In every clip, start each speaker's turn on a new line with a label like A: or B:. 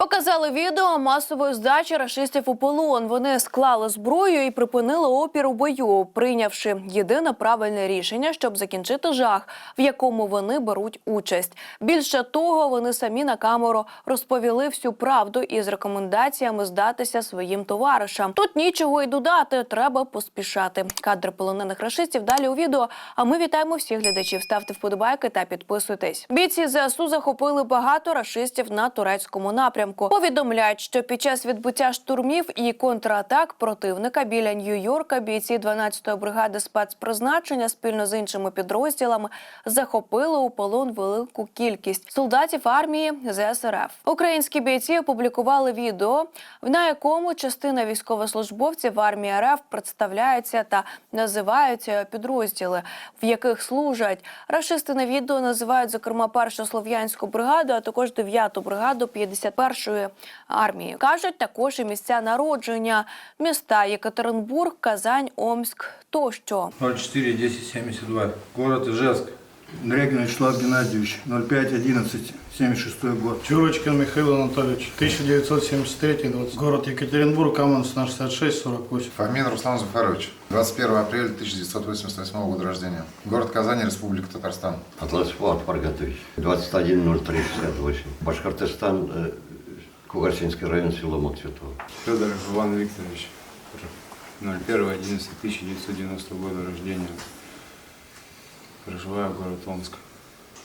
A: Показали відео масової здачі рашистів у полон. Вони склали зброю і припинили опір у бою, прийнявши єдине правильне рішення, щоб закінчити жах, в якому вони беруть участь. Більше того, вони самі на камеру розповіли всю правду із рекомендаціями здатися своїм товаришам. Тут нічого й додати, треба поспішати. Кадри полонених рашистів далі у відео. А ми вітаємо всіх глядачів. Ставте вподобайки та підписуйтесь. Бійці ЗСУ захопили багато рашистів на турецькому напрямку. Повідомляють, що під час відбуття штурмів і контратак противника біля Нью-Йорка бійці 12-ї бригади спецпризначення спільно з іншими підрозділами захопили у полон велику кількість солдатів армії ЗСРФ. Українські бійці опублікували відео, на якому частина військовослужбовців армії РФ представляються та називаються підрозділи, в яких служать. Рашисти на відео називають зокрема першу слов'янську бригаду, а також 9-ту бригаду 51-ї армії. кажуть також і місця народження міста Єкатеринбург, Казань, Омськ тощо.
B: 04 10 72. Город Ижевск.
C: Дрягин Вячеслав Геннадьевич, 05-11, 76 год.
D: Чурочкин Михаил Анатольевич, 1973 20. Город Екатеринбург, Каменс на 66 48.
E: Фомин Руслан Зуфарович. 21 апреля 1988 года рождения. Город Казань, Республика Татарстан.
F: Атлас Фуат Фаргатович, 21.03.68. Башкортостан, Кугарсинский район, село Максютово.
B: Федоров Иван Викторович. 01.11.1990 года рождения. Проживаю город Омск.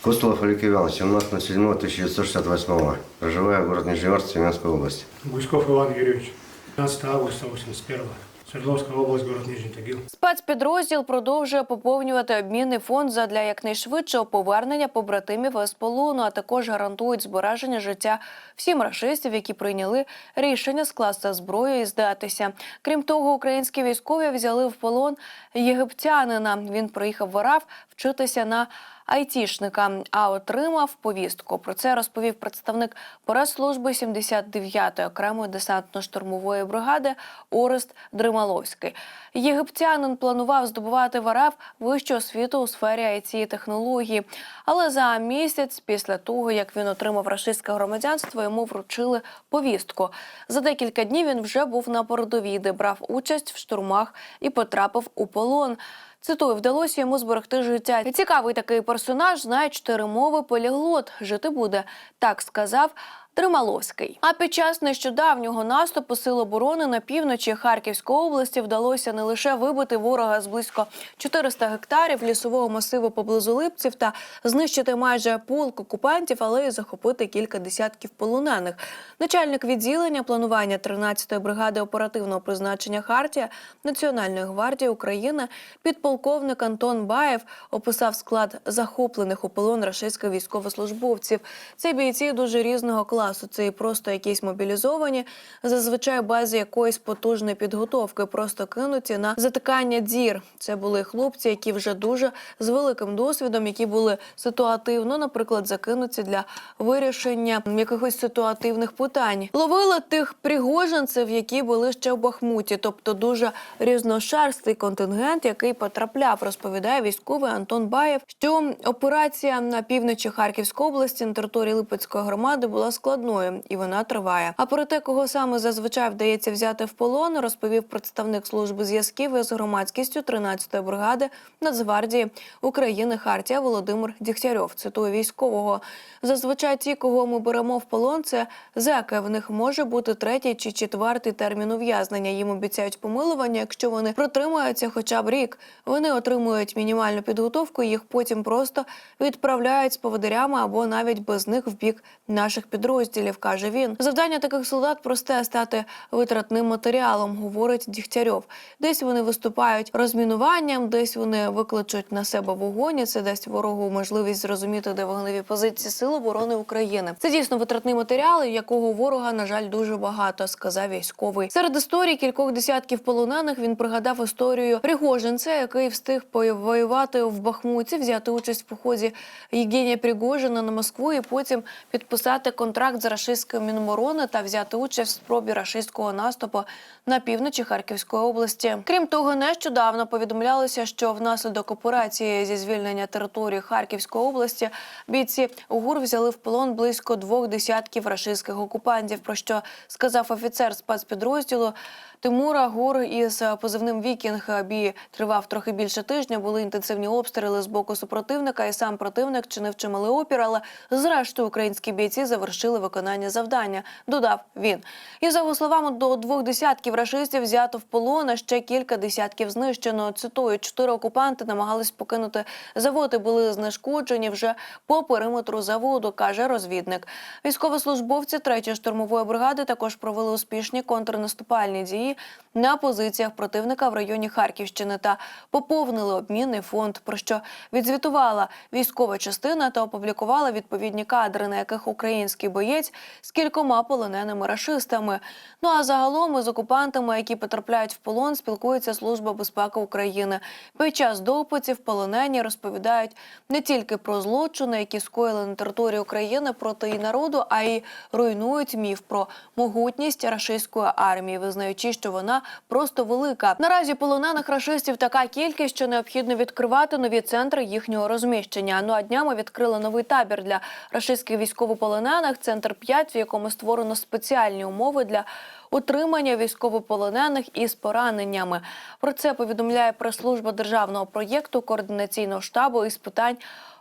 G: Костолов Олег Иванович, 17.07.1968. Проживаю город Нижневартовск, Тюменской области.
H: Гуськов Иван Юрьевич, 15 августа 81 Свердловская область, город Нижний Тагил.
A: Спецпідрозділ продовжує поповнювати обмінний фонд задля якнайшвидшого повернення побратимів із полону, а також гарантують збереження життя всім рашистів, які прийняли рішення скласти зброю і здатися. Крім того, українські військові взяли в полон єгиптянина. Він приїхав в РАФ вчитися на айтішника, а отримав повістку. Про це розповів представник прес-служби 79-ї окремої десантно-штурмової бригади Орест Дрималовський. Єгиптянин планував здобувати в РФ вищу освіту у сфері it технології, але за місяць після того, як він отримав рашистське громадянство, йому вручили повістку. За декілька днів він вже був на передовій, де брав участь в штурмах і потрапив у полон. Цитую, вдалося йому зберегти життя. Цікавий такий персонаж знає чотири мови поліглот. Жити буде, так сказав. Трималовський. А під час нещодавнього наступу сил оборони на півночі Харківської області вдалося не лише вибити ворога з близько 400 гектарів лісового масиву поблизу Липців та знищити майже полк окупантів, але й захопити кілька десятків полонених. Начальник відділення планування 13-ї бригади оперативного призначення Хартія Національної гвардії України підполковник Антон Баєв описав склад захоплених у полон рашистських військовослужбовців. Це бійці дуже різного класу. Це і просто якісь мобілізовані, зазвичай без якоїсь потужної підготовки, просто кинуті на затикання дір. Це були хлопці, які вже дуже з великим досвідом, які були ситуативно, наприклад, закинуті для вирішення якихось ситуативних питань. Ловили тих пригожинців, які були ще в Бахмуті, тобто дуже різношерстий контингент, який потрапляв, розповідає військовий Антон Баєв, що операція на півночі Харківської області на території Липецької громади була складною і вона триває. А про те, кого саме зазвичай вдається взяти в полон, розповів представник служби зв'язків із громадськістю 13-ї бригади Нацгвардії України Хартія Володимир Дігтярьов. Цитую військового. Зазвичай ті, кого ми беремо в полон, це зеки. В них може бути третій чи четвертий термін ув'язнення. Їм обіцяють помилування, якщо вони протримаються хоча б рік. Вони отримують мінімальну підготовку, їх потім просто відправляють з поводирями або навіть без них в бік наших підрозділів, каже він. Завдання таких солдат просте стати витратним матеріалом, говорить Дігтярьов. Десь вони виступають розмінуванням, десь вони викличуть на себе вогонь. Це дасть ворогу можливість зрозуміти, де вогневі позиції Сил оборони України. Це дійсно витратний матеріал, якого ворога, на жаль, дуже багато, сказав військовий. Серед історій кількох десятків полонених він пригадав історію Пригожинця, який встиг воювати в Бахмуті, взяти участь в поході Євгенія Пригожина на Москву і потім підписати контракт контракт з рашистською Міноборони та взяти участь в спробі рашистського наступу на півночі Харківської області. Крім того, нещодавно повідомлялося, що внаслідок операції зі звільнення території Харківської області бійці УГУР взяли в полон близько двох десятків рашистських окупантів. Про що сказав офіцер спецпідрозділу Тимура Гур із позивним Вікінг бій тривав трохи більше тижня. Були інтенсивні обстріли з боку супротивника, і сам противник чинив чималий опір. Але зрештою українські бійці завершили виконання завдання. Додав він. І за його словами, до двох десятків рашистів взято в полон, а ще кілька десятків знищено. Цитую, чотири окупанти намагались покинути завод і були знешкоджені вже по периметру заводу, каже розвідник. Військовослужбовці 3-ї штурмової бригади також провели успішні контрнаступальні дії на позиціях противника в районі Харківщини та поповнили обмінний фонд, про що відзвітувала військова частина та опублікувала відповідні кадри, на яких український боєць з кількома полоненими рашистами. Ну а загалом із окупантами, які потрапляють в полон, спілкується Служба безпеки України. Під час допитів полонені розповідають не тільки про злочини, які скоїли на території України проти її народу, а й руйнують міф про могутність рашистської армії, визнаючи, що вона просто велика. Наразі полонених рашистів така кількість, що необхідно відкривати нові центри їхнього розміщення. Ну а днями відкрили новий табір для рашистських військовополонених. Центр 5, в якому створено спеціальні умови для утримання військовополонених із пораненнями. Про це повідомляє прес-служба державного проєкту координаційного штабу із питань.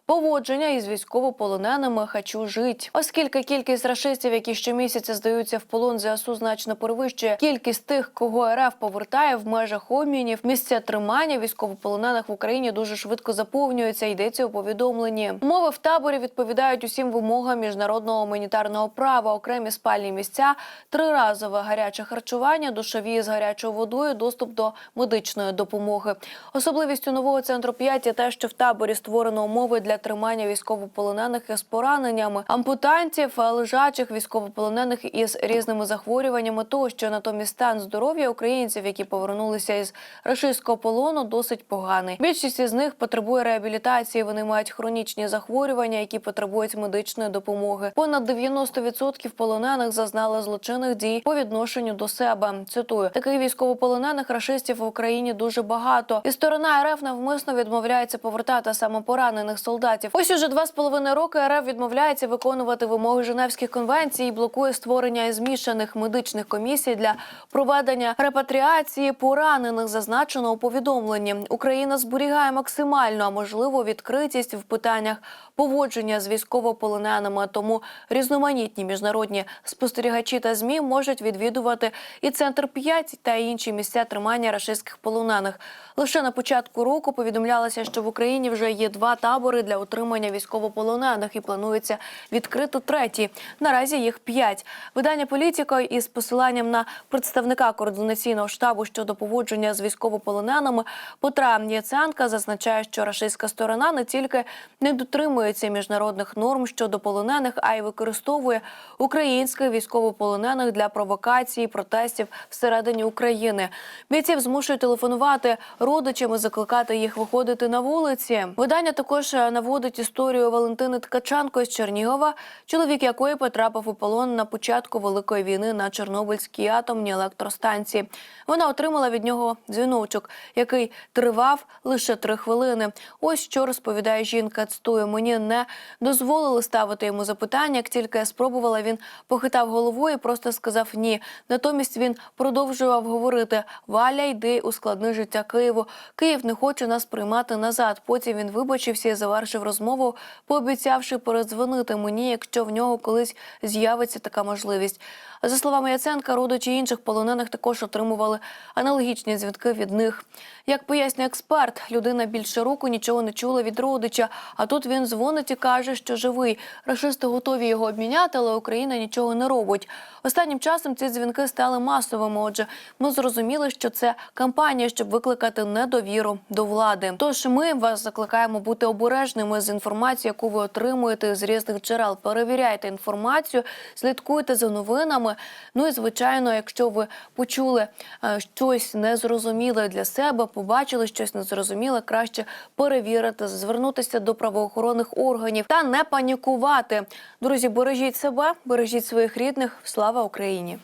A: Поводження із військовополоненими «Хочу жить». Оскільки кількість рашистів, які щомісяця здаються в полон ЗСУ, значно перевищує кількість тих, кого РФ повертає в межах обмінів, місця тримання військовополонених в Україні дуже швидко заповнюються. Йдеться у повідомленні. Умови в таборі відповідають усім вимогам міжнародного гуманітарного права, окремі спальні місця, триразове гаряче харчування, душові з гарячою водою, доступ до медичної допомоги. Особливістю нового центру 5 є те, що в таборі створено умови для тримання військовополонених із пораненнями, ампутантів, лежачих військовополонених із різними захворюваннями. Тощо натомість стан здоров'я українців, які повернулися із рашистського полону, досить поганий. Більшість із них потребує реабілітації. Вони мають хронічні захворювання, які потребують медичної допомоги. Понад 90% полонених зазнали злочинних дій по відношенню до себе. Цитую таких військовополонених рашистів в Україні дуже багато, і сторона РФ навмисно відмовляється повертати саме поранених солдатів. Ось уже два з половиною роки РФ відмовляється виконувати вимоги Женевських конвенцій і блокує створення змішаних медичних комісій для проведення репатріації поранених. Зазначено у повідомленні. Україна зберігає максимальну, а можливо, відкритість в питаннях поводження з військовополоненими. Тому різноманітні міжнародні спостерігачі та змі можуть відвідувати і центр 5 та інші місця тримання рашистських полонених. Лише на початку року повідомлялося, що в Україні вже є два табори для утримання військовополонених і планується відкрити третій. Наразі їх п'ять. Видання політика із посиланням на представника координаційного штабу щодо поводження з військовополоненими Петра Яценка зазначає, що рашистська сторона не тільки не дотримується міжнародних норм щодо полонених, а й використовує українських військовополонених для провокації, протестів всередині України. Бійців змушують телефонувати родичам і закликати їх виходити на вулиці. Видання також е, наводить історію Валентини Ткаченко з Чернігова, чоловік якої потрапив у полон на початку великої війни на Чорнобильській атомній електростанції. Вона отримала від нього дзвіночок, який тривав лише три хвилини. Ось що розповідає жінка. Цитую, мені не дозволили ставити йому запитання. Як тільки я спробувала, він похитав головою і просто сказав ні. Натомість він продовжував говорити: Валя, йди у складне життя Києву. Київ не хоче нас приймати назад. Потім він вибачився і завершив розмову, пообіцявши передзвонити мені, якщо в нього колись з'явиться така можливість. За словами Яценка, родичі інших полонених також отримували аналогічні дзвінки від них. Як пояснює експерт, людина більше року нічого не чула від родича. А тут він дзвонить і каже, що живий. Рашисти готові його обміняти, але Україна нічого не робить. Останнім часом ці дзвінки стали масовими. Отже, ми зрозуміли, що це кампанія, щоб викликати недовіру до влади. Тож ми вас закликаємо бути обережними. Обачними з інформацією, яку ви отримуєте з різних джерел. Перевіряйте інформацію, слідкуйте за новинами. Ну і звичайно, якщо ви почули е, щось незрозуміле для себе, побачили щось незрозуміле, краще перевірити, звернутися до правоохоронних органів та не панікувати. Друзі, бережіть себе, бережіть своїх рідних. Слава Україні!